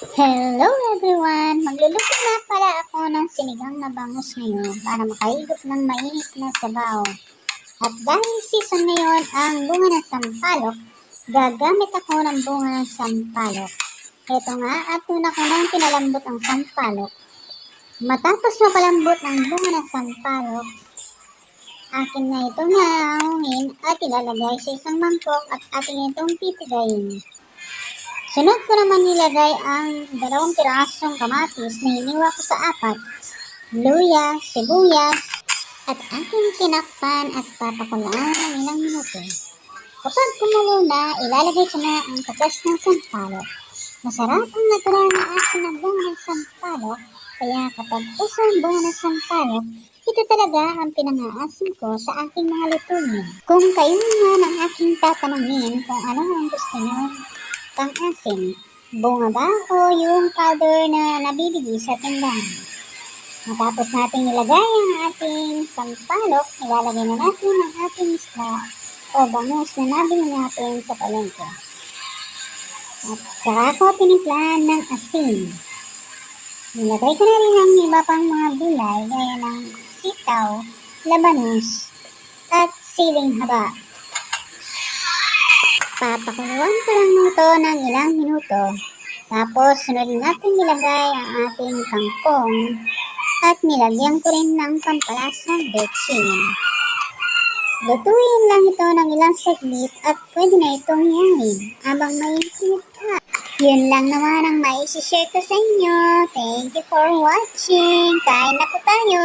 Hello everyone! Magluluto na pala ako ng sinigang na bangus ngayon para makahigop ng mainit na sabaw. At dahil season ngayon ang bunga ng sampalok, gagamit ako ng bunga ng sampalok. Ito nga, at una ko nang pinalambot ang sampalok. Matapos mapalambot ang bunga ng sampalok, akin na ito na ahungin at ilalagay sa isang mangkok at atin itong pipigayin. Sunod ko naman nilagay ang dalawang pirasong kamatis na hiniwa ko sa apat, luya, sibuyas, at aking tinakpan at papakulaan ng ilang minuto. Kapag kumulo na, ilalagay ko na ang katas ng sampalok. Masarap ang natural na asin ng bunga ng sampalok, kaya kapag puso ang bunga ng sampalok, ito talaga ang pinangaasim ko sa aking mga lutuin. Kung kayo naman ang aking tatanungin kung ano ang gusto niyo pang asin. Bunga ba o yung powder na nabibili sa tindahan? Matapos natin ilagay ang ating sampalok, ilalagay na natin ang ating isla o bangus na nabili natin sa palengke. At saka ko tinimplahan ng asin. Nilagay ko na rin ang iba pang mga gulay gaya ng sitaw, labanos, at siling haba. Papakuluan ko lang ito ng ilang minuto. Tapos, sunod natin nilagay ang ating kangkong at nilagyan ko rin ng pampalasang betchin. Lutuin lang ito ng ilang saglit at pwede na itong yamin habang mainit pa. Yun lang naman ang maisishare ko sa inyo. Thank you for watching. Kain na po tayo.